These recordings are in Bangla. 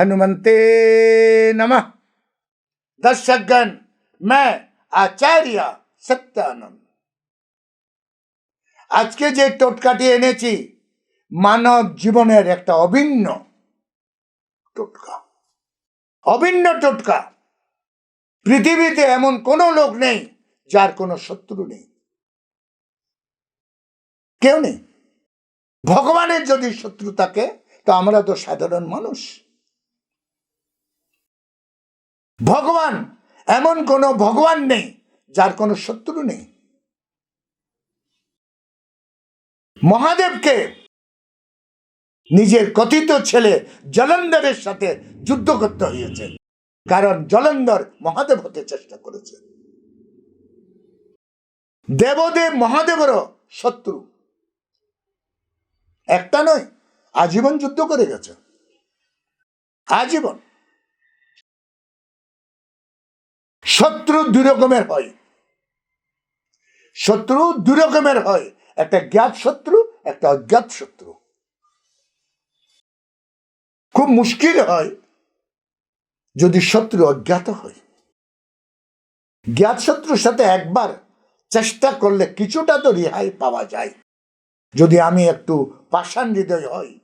हनुमंते नमः दर्शकगण मैं आचार्य সত্যানন্দ আজকে যে টোটকাটি এনেছি মানব জীবনের একটা অভিন্ন টোটকা অভিন্ন টোটকা পৃথিবীতে এমন কোনো লোক নেই যার কোনো শত্রু নেই কেউ নেই ভগবানের যদি শত্রু থাকে তো আমরা তো সাধারণ মানুষ ভগবান, এমন কোনো ভগবান নেই, যার কোনো শত্রু নেই। মহাদেবকে নিজের কথিত ছেলে জলন্ধরের সাথে যুদ্ধ করতে হয়েছে, কারণ জলন্ধর মহাদেব হতে চেষ্টা করেছে। দেবদেব মহাদেবেরও শত্রু। একটা নয়, আজীবন যুদ্ধ করে গেছে। আজীবন। শত্রু দুই রকমের হয়। শত্রু দুই রকমের হয়। একটা জ্ঞাত শত্রু, একটা অজ্ঞাত শত্রু। খুব মুশকিল হয় যদি শত্রু অজ্ঞাত হয়। জ্ঞাত শত্রুর সাথে একবার চেষ্টা করলে কিছুটা তো রেহাই পাওয়া যায়। যদি আমি একটু পাষাণ হৃদয় হই,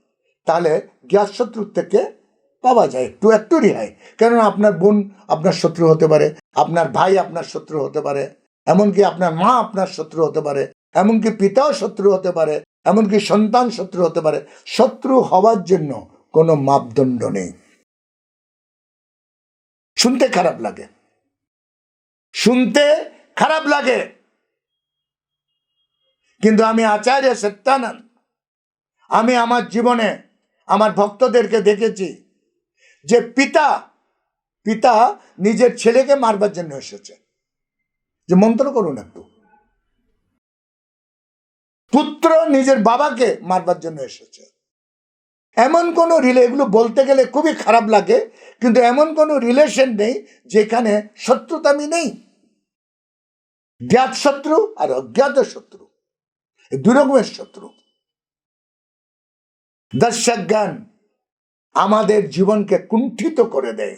তাহলে জ্ঞাত শত্রুর থেকে পাওয়া যায়, একটু একটু রেহাই কেননা আপনার বোন আপনার শত্রু হতে পারে, আপনার ভাই আপনার শত্রু হতে পারে, এমনকি আপনার মা আপনার শত্রু হতে পারে, এমনকি পিতাও শত্রু হতে পারে, এমনকি সন্তান শত্রু হতে পারে। শত্রু হওয়ার জন্য কোনো মাপদণ্ড নেই। শুনতে খারাপ লাগে। শুনতে খারাপ লাগে। কিন্তু আমি আচার্য সত্যানন্দ, আমি আমার জীবনে আমার ভক্তদেরকে দেখেছি যে পিতা পিতা নিজের ছেলেকে মারবার জন্য এসেছে। যে মন্ত্র করুন একটু। পুত্র নিজের বাবাকে মারবার জন্য এসেছে। এমন কোন রিলে, এগুলো বলতে গেলে খুবই খারাপ লাগে, কিন্তু এমন কোন রিলেশন নেই যেখানে শত্রুতামি নেই। জ্ঞাত শত্রু আর অজ্ঞাত শত্রু। দুই রকমের শত্রু। দর্শক জ্ঞান আমাদের জীবনকে কুণ্ঠিত করে দেয়।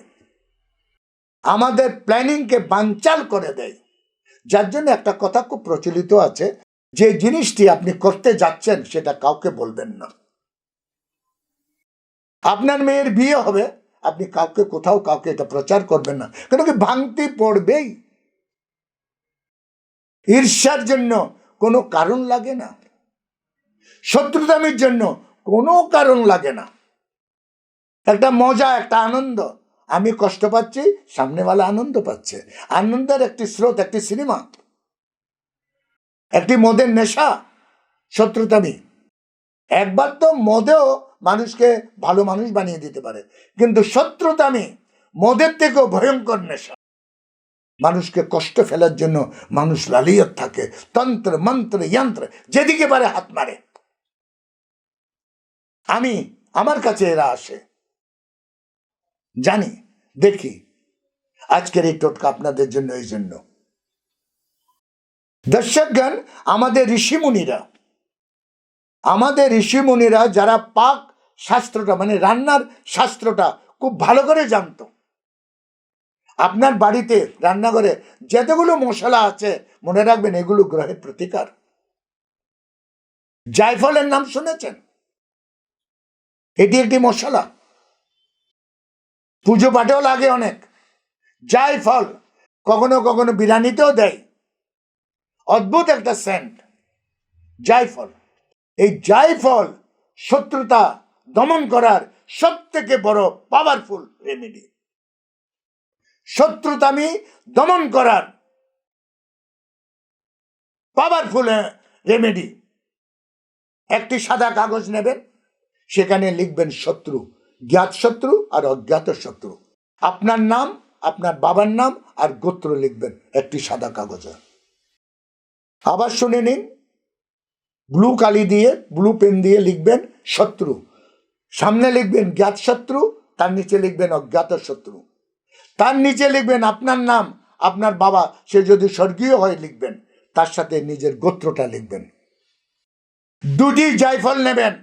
আমাদের প্ল্যানিংকে বানচাল করে দেয়। যার জন্য একটা কথা খুব প্রচলিত আছে, যে জিনিসটি আপনি করতে যাচ্ছেন সেটা কাউকে বলবেন না। আপনার মেয়ের বিয়ে হবে, আপনি কাউকে কোথাও কাউকে এটা প্রচার করবেন না। কেন কি ভাঙতে পড়বেই। ঈর্ষার জন্য কোনো কারণ লাগে না। শত্রুতামির জন্য কোনো কারণ লাগে না। একটা মজা, একটা আনন্দ। আমি কষ্ট পাচ্ছি, সামনেওয়ালা আনন্দ পাচ্ছে। আনন্দের একটি স্রোত, একটি সিনেমা। একটি মদের নেশা। শত্রুতামি একবার তো মদেও মানুষকে ভালো মানুষ বানিয়ে দিতে পারে। কিন্তু শত্রুতামি মদের থেকেও ভয়ঙ্কর নেশা। মানুষকে কষ্ট ফেলার জন্য মানুষ লালিয়ত থাকে। তন্ত্র, মন্ত্র, যন্ত্র, যেদিকে পারে হাত মারে। আমি, আমার কাছে এরা আসে। জানি, দেখি। আজকের এই টোটকা আপনাদের জন্য এই জন্য। দর্শকগণ, আমাদের ঋষিমুনিরা আমাদের ঋষিমুনিরা যারা পাক শাস্ত্রটা মানে রান্নার শাস্ত্রটা খুব ভালো করে জানতো। আপনার বাড়িতে রান্নাঘরে যতগুলো মশলা আছে, মনে রাখবেন এগুলো গ্রহের প্রতিকার। জায়ফলের নাম শুনেছেন? এটি একটি মশলা। পুজো পাঠেও লাগে অনেক। জায়ফল কখনো কখনো বিরিয়ানিতেও দেয়। অদ্ভুত একটা সেন্ট জায়ফল এই জায়ফল শত্রুতা দমন করার সব থেকে বড় পাওয়ারফুল রেমেডি শত্রুতামি দমন করার পাওয়ারফুল রেমেডি একটি সাদা কাগজ নেবেন, সেখানে লিখবেন শত্রু। জ্ঞাত শত্রু আর অজ্ঞাত শত্রু আপনার নাম, আপনার বাবার নাম আর গোত্র লিখবেন একটি সাদা কাগজে। আবার শুনে নিন ব্লু কালি দিয়ে ব্লু পেন দিয়ে লিখবেন শত্রু। সামনে লিখবেন জ্ঞাত শত্রু তার নিচে লিখবেন অজ্ঞাত শত্রু তার নিচে লিখবেন আপনার নাম, আপনার বাবা, সে যদি স্বর্গীয় হয় লিখবেন, তার সাথে নিজের গোত্রটা লিখবেন। দুটি জায়ফল নেবেন।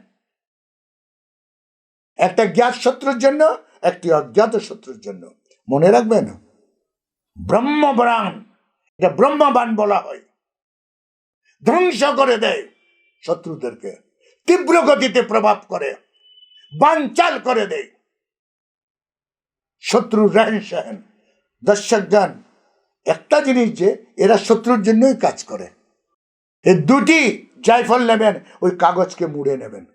একটা জ্ঞাত শত্রুর জন্য, একটি অজ্ঞাত শত্রুর জন্য। মনে রাখবেন ব্রহ্মবাণ এটা ব্রহ্মবাণ বলা হয়। ধ্বংস করে দেয় শত্রুদেরকে, তীব্র গতিতে প্রভাব করে, বানচাল করে দেয়। শত্রু রেহেন সেহেন। দর্শক গান একটা জিনিস যে, এরা শত্রুর জন্যই কাজ করে। এই দুটি জায়ফল নেবেন, ওই কাগজকে মুড়ে নেবেন।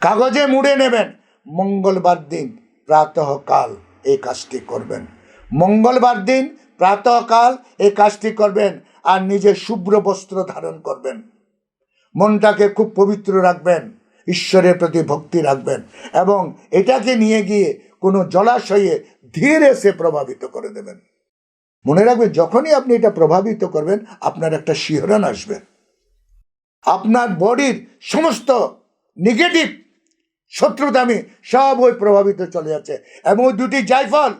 কাগজে মুড়ে নেবেন। মঙ্গলবার দিন প্রাতঃকাল এই কাজটি করবেন। মঙ্গলবার দিন প্রাতঃকাল এই কাজটি করবেন আর নিজে শুভ্র বস্ত্র ধারণ করবেন। মনটাকে খুব পবিত্র রাখবেন। ঈশ্বরের প্রতি ভক্তি রাখবেন এবং এটাকে নিয়ে গিয়ে কোনো জলাশয়ে ধীরে সে প্রভাবিত করে দেবেন। মনে রাখবেন, যখনই আপনি এটা প্রভাবিত করবেন, আপনার একটা শিহরণ আসবে। আপনার বডির সমস্ত নেগেটিভ শত্রুতামি সব ওই প্রভাবিত চলে যাচ্ছে। এবং ওই দুটি জায়ফল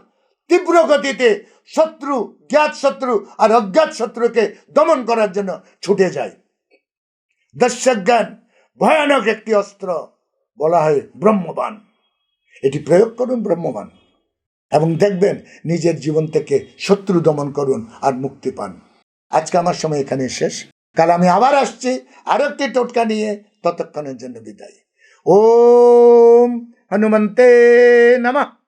তীব্র গতিতে শত্রু, জ্ঞাত শত্রু আর অজ্ঞাত শত্রুকে দমন করার জন্য ছুটে যায়। দর্শক জ্ঞান ভয়ানক একটি অস্ত্র, বলা হয় ব্রহ্মবান। এটি প্রয়োগ করুন ব্রহ্মবান এবং দেখবেন নিজের জীবন থেকে শত্রু দমন করুন আর মুক্তি পান। আজকে আমার সময় এখানে শেষ। কাল আমি আবার আসছি। আরও একটি টোটকা নিয়ে ততক্ষণের জন্য বিদায়। ओम हनुमते नमः।